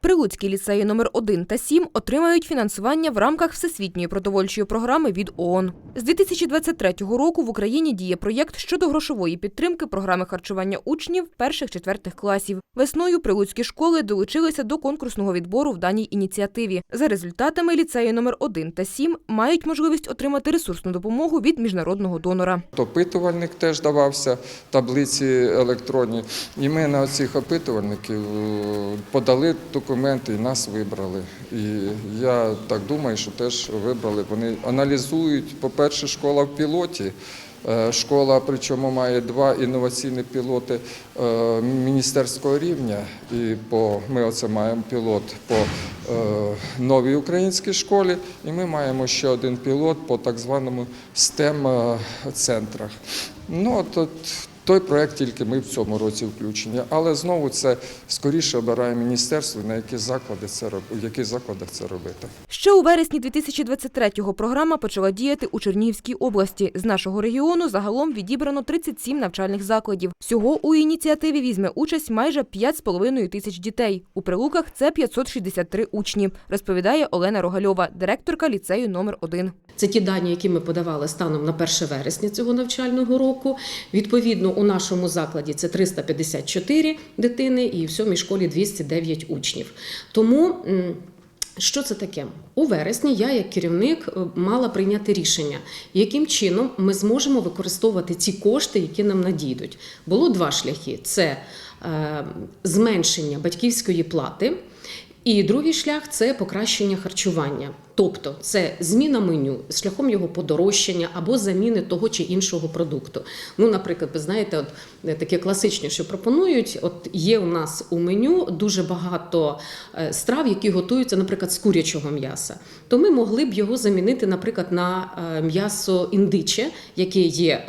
Прилуцькі ліцеї номер 1 та 7 отримають фінансування в рамках Всесвітньої продовольчої програми від ООН. З 2023 року в Україні діє проєкт щодо грошової підтримки програми харчування учнів перших-четвертих класів. Весною прилуцькі школи долучилися до конкурсного відбору в даній ініціативі. За результатами ліцеї номер 1 та 7 мають можливість отримати ресурсну допомогу від міжнародного донора. Опитувальник теж давався, таблиці електронні. І ми на цих опитувальників е, подали документи і нас вибрали. І я так думаю, що теж вибрали. Вони аналізують, по-перше, школа в пілоті. Е, Школа, причому має два інноваційні пілоти е, міністерського рівня. І по ми оце маємо пілот по е, новій українській школі, і ми маємо ще один пілот по так званому STEM центрах. Ну от, той проект тільки ми в цьому році включені, але знову це скоріше обирає міністерство, на які заклади це роб- в яких закладах це робити. Ще у вересні 2023-го програма почала діяти у Чернігівській області. З нашого регіону загалом відібрано 37 навчальних закладів. Всього у ініціативі візьме участь майже 5,5 тисяч дітей. У прилуках це 563 учні, розповідає Олена Рогальова, директорка ліцею номер 1 Це ті дані, які ми подавали станом на 1 вересня цього навчального року. Відповідно, у нашому закладі це 354 дитини і в сьомій школі 209 учнів. Тому. Що це таке? У вересні я, як керівник, е, мала прийняти рішення, яким чином ми зможемо використовувати ці кошти, які нам надійдуть. Було два шляхи: це е, зменшення батьківської плати, і другий шлях це покращення харчування. Тобто це зміна меню шляхом його подорожчання або заміни того чи іншого продукту. Ну, наприклад, ви знаєте, от е, таке класичне, що пропонують. От є у нас у меню дуже багато е, страв, які готуються, наприклад, з курячого м'яса. То ми могли б його замінити, наприклад, на е, м'ясо індиче, яке є,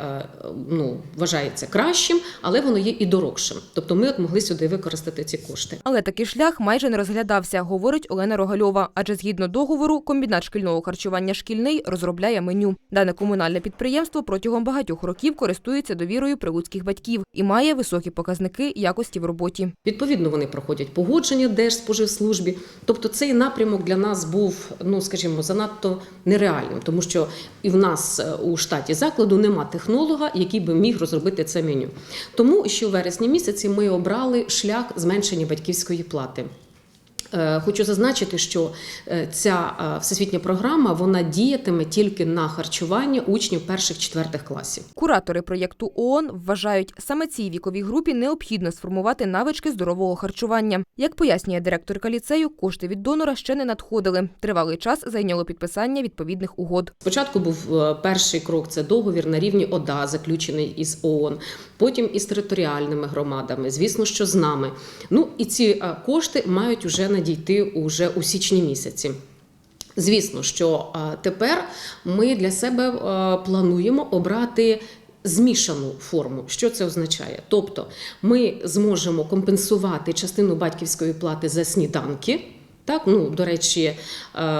ну вважається кращим, але воно є і дорогшим. Тобто, ми от могли сюди використати ці кошти. Але такий шлях майже не розглядався, говорить Олена Рогальова. Адже згідно договору, комбінат шкільного харчування шкільний розробляє меню. Дане комунальне підприємство протягом багатьох років користується довірою прилуцьких батьків і має високі показники якості в роботі. Відповідно, вони проходять погодження Держспоживслужбі. Тобто цей напрямок для нас був, ну скажімо, занадто нереальним, тому що і в нас е, у штаті закладу нема технолога, який би міг розробити це меню. Тому ще у вересні місяці ми обрали шлях зменшення батьківської плати. Е, Хочу зазначити, що е, ця е, всесвітня програма вона діятиме тільки на харчування учнів перших-четвертих класів. Куратори проєкту ООН вважають, саме цій віковій групі необхідно сформувати навички здорового харчування. Як пояснює директорка ліцею, кошти від донора ще не надходили. Тривалий час зайняло підписання відповідних угод. Спочатку був перший крок це договір на рівні ОДА, заключений із ООН, потім із територіальними громадами, звісно, що з нами. Ну і ці кошти мають уже надійти уже у січні місяці. Звісно, що тепер ми для себе плануємо обрати. Змішану форму, що це означає? Тобто, ми зможемо компенсувати частину батьківської плати за сніданки. Так, ну до речі,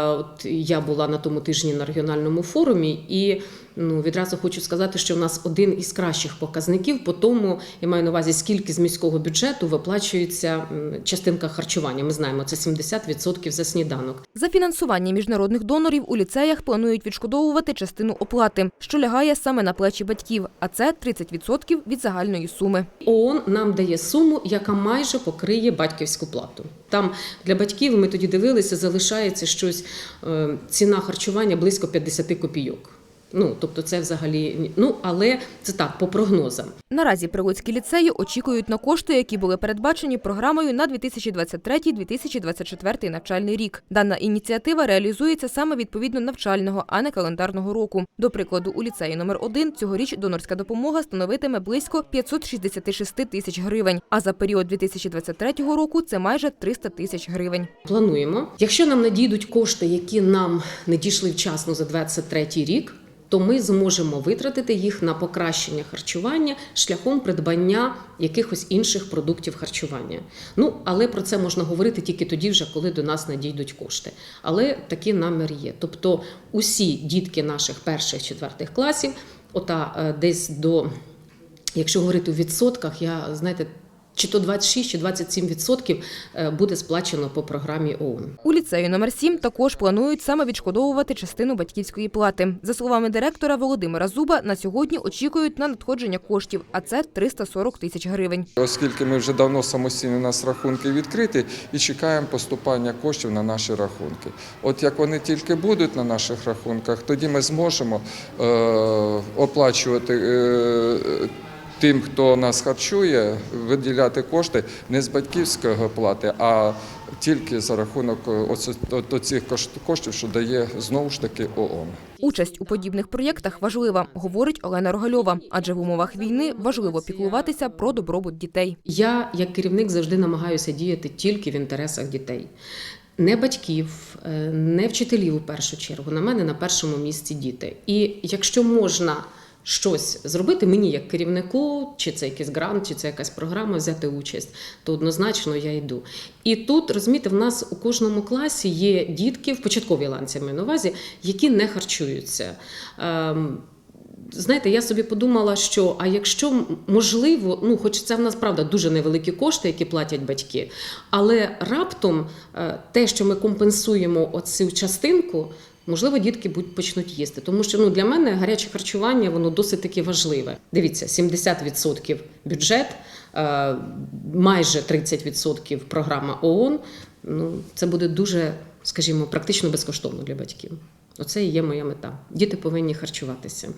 от я була на тому тижні на регіональному форумі, і ну відразу хочу сказати, що в нас один із кращих показників по тому, я маю на увазі, скільки з міського бюджету виплачується частинка харчування. Ми знаємо, це 70% за сніданок. За фінансування міжнародних донорів у ліцеях планують відшкодовувати частину оплати, що лягає саме на плечі батьків, а це 30% від загальної суми. ООН нам дає суму, яка майже покриє батьківську плату. Там для батьків ми тоді дивилися, залишається щось е, ціна харчування близько 50 копійок. Ну тобто, це взагалі ну але це так по прогнозам. Наразі прилуцькі ліцеї очікують на кошти, які були передбачені програмою на 2023-2024 навчальний рік. Дана ініціатива реалізується саме відповідно навчального, а не календарного року. До прикладу, у ліцеї номер 1 цьогоріч донорська допомога становитиме близько 566 тисяч гривень. А за період 2023 року це майже 300 тисяч гривень. Плануємо. Якщо нам надійдуть кошти, які нам не дійшли вчасно за 23 рік. То ми зможемо витратити їх на покращення харчування шляхом придбання якихось інших продуктів харчування. Ну але про це можна говорити тільки тоді, вже коли до нас надійдуть кошти. Але такий намір є. Тобто, усі дітки наших перших четвертих класів, ота е, десь до, якщо говорити у відсотках, я знаєте. Чи то 26, чи 27 відсотків е, буде сплачено по програмі ООН. У ліцеї номер 7 також планують саме відшкодовувати частину батьківської плати. За словами директора Володимира Зуба, на сьогодні очікують на надходження коштів, а це 340 тисяч гривень. Оскільки ми вже давно самостійно у нас рахунки відкриті і чекаємо поступання коштів на наші рахунки. От як вони тільки будуть на наших рахунках, тоді ми зможемо е, оплачувати. Е, Тим, хто нас харчує, виділяти кошти не з батьківської плати, а тільки за рахунок от- оцих коштів, що дає знову ж таки ООН. Участь у подібних проєктах важлива, говорить Олена Рогальова, адже в умовах війни важливо піклуватися про добробут дітей. Я, як керівник, завжди намагаюся діяти тільки в інтересах дітей. Не батьків, е, не вчителів у першу чергу. На мене на першому місці діти. І якщо можна щось зробити мені як керівнику, чи це якийсь грант, чи це якась програма, взяти участь, то однозначно я йду. І тут розумієте, в нас у кожному класі є дітки в початковій ланці маю на увазі, які не харчуються. Ем, Знаєте, я собі подумала, що а якщо можливо, ну хоч це в нас правда дуже невеликі кошти, які платять батьки, але раптом е, те, що ми компенсуємо оцю частинку, можливо, дітки будь почнуть їсти. Тому що ну для мене гаряче харчування воно досить таки важливе. Дивіться, 70% бюджет, е, майже 30% програма ООН. Ну це буде дуже, скажімо, практично безкоштовно для батьків. Оце і є моя мета. Діти повинні харчуватися.